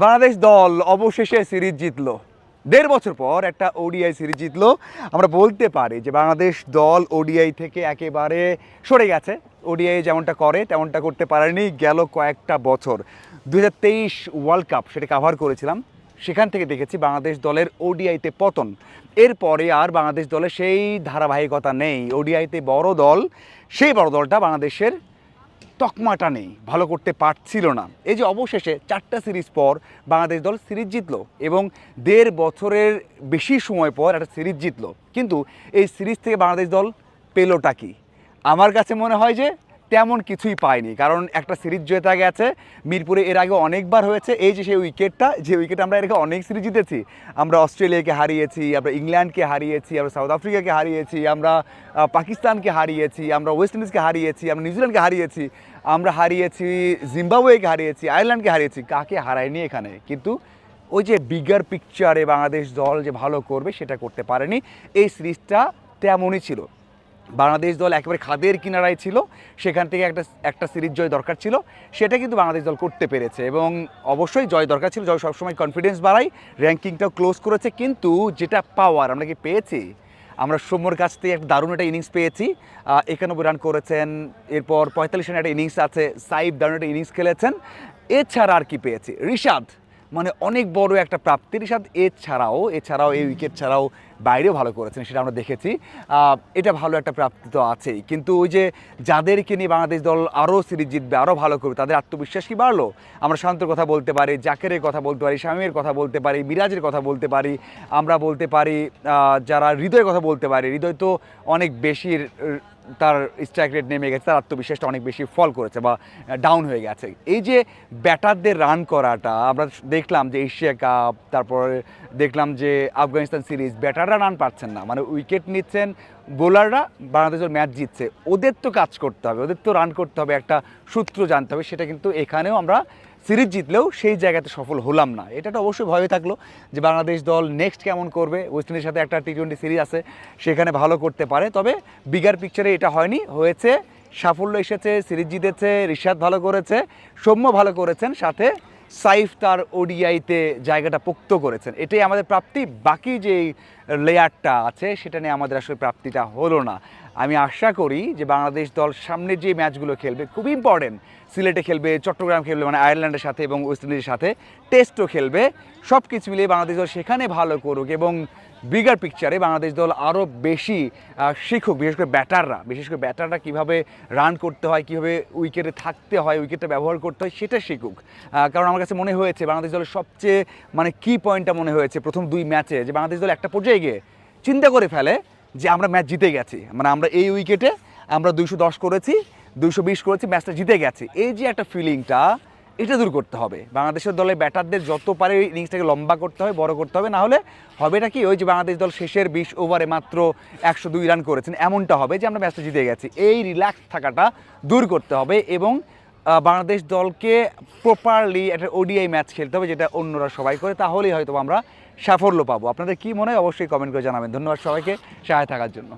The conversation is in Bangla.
বাংলাদেশ দল অবশেষে সিরিজ জিতলো। দেড় বছর পর একটা ওডিআই সিরিজ জিতলো। আমরা বলতে পারি যে বাংলাদেশ দল ওডিআই থেকে একেবারে সরে গেছে। ওডিআই যেমনটা করে, তেমনটা করতে পারেনি গেল কয়েকটা বছর। দু হাজার তেইশ ওয়ার্ল্ড কাপ সেটা কাভার করেছিলাম। সেখান থেকে দেখেছি বাংলাদেশ দলের ওডিআইতে পতন। এরপরে আর বাংলাদেশ দলের সেই ধারাবাহিকতা নেই। ওডিআইতে বড় দল, সেই বড় দলটা বাংলাদেশের তকমাটা নেই, ভালো করতে পারছিল না। এই যে অবশেষে চারটা সিরিজ পর বাংলাদেশ দল সিরিজ জিতলো এবং দেড় বছরের বেশি সময় পর একটা সিরিজ জিতলো। কিন্তু এই সিরিজ থেকে বাংলাদেশ দল পেলোটা কি? আমার কাছে মনে হয় যে তেমন কিছুই পায়নি। কারণ একটা সিরিজ জেতা গেছে মিরপুরে এর আগে অনেকবার হয়েছে। এই যে সেই উইকেটটা, যে উইকেট আমরা এর আগে অনেক সিরিজ জিতেছি। আমরা অস্ট্রেলিয়াকে হারিয়েছি, আমরা ইংল্যান্ডকে হারিয়েছি, আমরা সাউথ আফ্রিকাকে হারিয়েছি, আমরা পাকিস্তানকে হারিয়েছি, আমরা ওয়েস্ট ইন্ডিজকে হারিয়েছি, আমরা নিউজিল্যান্ডকে হারিয়েছি, আমরা হারিয়েছি, জিম্বাবুয়েকে হারিয়েছি, আয়ারল্যান্ডকে হারিয়েছি, কাকে হারায়নি এখানে? কিন্তু ওই যে বিগার পিকচারে বাংলাদেশ দল যে ভালো করবে, সেটা করতে পারেনি। এই সিরিজটা তেমনই ছিল। বাংলাদেশ দল একেবারে খাদের কিনারায় ছিল। সেখান থেকে একটা একটা সিরিজ জয় দরকার ছিল। সেটা কিন্তু বাংলাদেশ দল করতে পেরেছে এবং অবশ্যই জয় দরকার ছিল, জয় সবসময় কনফিডেন্স বাড়াই র্যাঙ্কিংটাও ক্লোজ করেছে। কিন্তু যেটা পাওয়ার আমরা কি পেয়েছি? আমরা সৌম্যর কাছ থেকে একটা দারুণ একটা ইনিংস পেয়েছি। একানব্বই রান করেছেন, এরপর পঁয়তাল্লিশ রানের একটা ইনিংস আছে সাইব দারুণ একটা ইনিংস খেলেছেন। এছাড়া আর কি পেয়েছি? রিশাদ মানে অনেক বড় একটা প্রাপ্তি রিশাদ এছাড়াও এছাড়াও এই উইকেট ছাড়াও বাইরেও ভালো করেছেন সেটা আমরা দেখেছি। এটা ভালো একটা প্রাপ্তি তো আছেই। কিন্তু ওই যে যাদেরকে নিয়ে বাংলাদেশ দল আরও সিরিজ জিতবে, আরও ভালো করবে, তাদের আত্মবিশ্বাস কি বাড়লো? আমরা শান্তর কথা বলতে পারি, জাকেরের কথা বলতে পারি স্বামীর কথা বলতে পারি, মিরাজের কথা বলতে পারি, আমরা বলতে পারি যারা হৃদয়ের কথা বলতে পারি, হৃদয় তো অনেক বেশি তার স্ট্রাইক রেট নেমে গেছে, তার আত্মবিশ্বাসটা অনেক বেশি ফল করেছে বা ডাউন হয়ে গেছে। এই যে ব্যাটারদের রান করাটা, আমরা দেখলাম যে এশিয়া কাপ, তারপরে দেখলাম যে আফগানিস্তান সিরিজ, ব্যাটাররা রান পাচ্ছেন না। মানে উইকেট নিচ্ছেন বোলাররা বাংলাদেশের ম্যাচ জিতছে। ওদের তো কাজ করতে হবে, ওদের তো রান করতে হবে, একটা সূত্র জানতে হবে, সেটা কিন্তু এখানেও আমরা সিরিজ জিতলেও সেই জায়গাতে সফল হলাম না। এটা তো অবশ্যই ভয় থাকল যে বাংলাদেশ দল নেক্সট কেমন করবে? ওয়েস্ট ইন্ডিজের সাথে একটা টি টোয়েন্টি সিরিজ আছে, সেখানে ভালো করতে পারে। তবে বিগার পিকচারে এটা হয়নি। হয়েছে, সাফল্য এসেছে, সিরিজ জিতেছে, রিশাদ ভালো করেছে, সৌম্য ভালো করেছেন, সাথে সাইফ তার ওডিআইতে জায়গাটা পোক্ত করেছেন। এটাই আমাদের প্রাপ্তি। বাকি যে লেয়ারটা আছে, সেটা নিয়ে আমাদের আসলে প্রাপ্তিটা হলো না। আমি আশা করি যে বাংলাদেশ দল সামনে যে ম্যাচগুলো খেলবে খুব ইম্পর্টেন্ট সিলেটে খেলবে, চট্টগ্রাম খেলবে মানে আয়ারল্যান্ডের সাথে এবং ওয়েস্ট ইন্ডিজের সাথে, টেস্টও খেলবে সব কিছু মিলিয়ে বাংলাদেশ দল সেখানে ভালো করুক এবং বিগার পিকচারে বাংলাদেশ দল আরও বেশি শিখুক, বিশেষ করে ব্যাটাররা, বিশেষ করে ব্যাটাররা কীভাবে রান করতে হয়, কীভাবে উইকেটে থাকতে হয় উইকেটটা ব্যবহার করতে হয়, সেটা শিখুক। কারণ আমার কাছে মনে হয়েছে বাংলাদেশ দলের সবচেয়ে মানে কি পয়েন্টটা মনে হয়েছে প্রথম দুই ম্যাচে যে বাংলাদেশ দল একটা পর্যায়ে গিয়ে চিন্তা করে ফেলে যে আমরা ম্যাচ জিতে গেছি। মানে আমরা এই উইকেটে আমরা দুইশো দশ করেছি, দুইশো বিশ করেছি, ম্যাচটা জিতে গেছি। এই যে একটা ফিলিংটা, এটা দূর করতে হবে। বাংলাদেশের দলের ব্যাটারদের যত পারে ইনিংসটাকে লম্বা করতে হবে, বড় করতে হবে। না হলে হবেটা কি? ওই যে বাংলাদেশ দল শেষের বিশ ওভারে মাত্র একশো দুই রান করেছেন। এমনটা হবে যে আমরা ম্যাচটা জিতে গেছি। এই রিল্যাক্স থাকাটা দূর করতে হবে এবং বাংলাদেশ দলকে প্রপারলি একটা ওডিআই ম্যাচ খেলতে হবে, যেটা অন্যরা সবাই করে, তাহলেই হয়তো আমরা সাফল্য পাবো। আপনাদের কী মনে হয়? অবশ্যই কমেন্ট করে জানাবেন। ধন্যবাদ সবাইকে সহায় থাকার জন্য।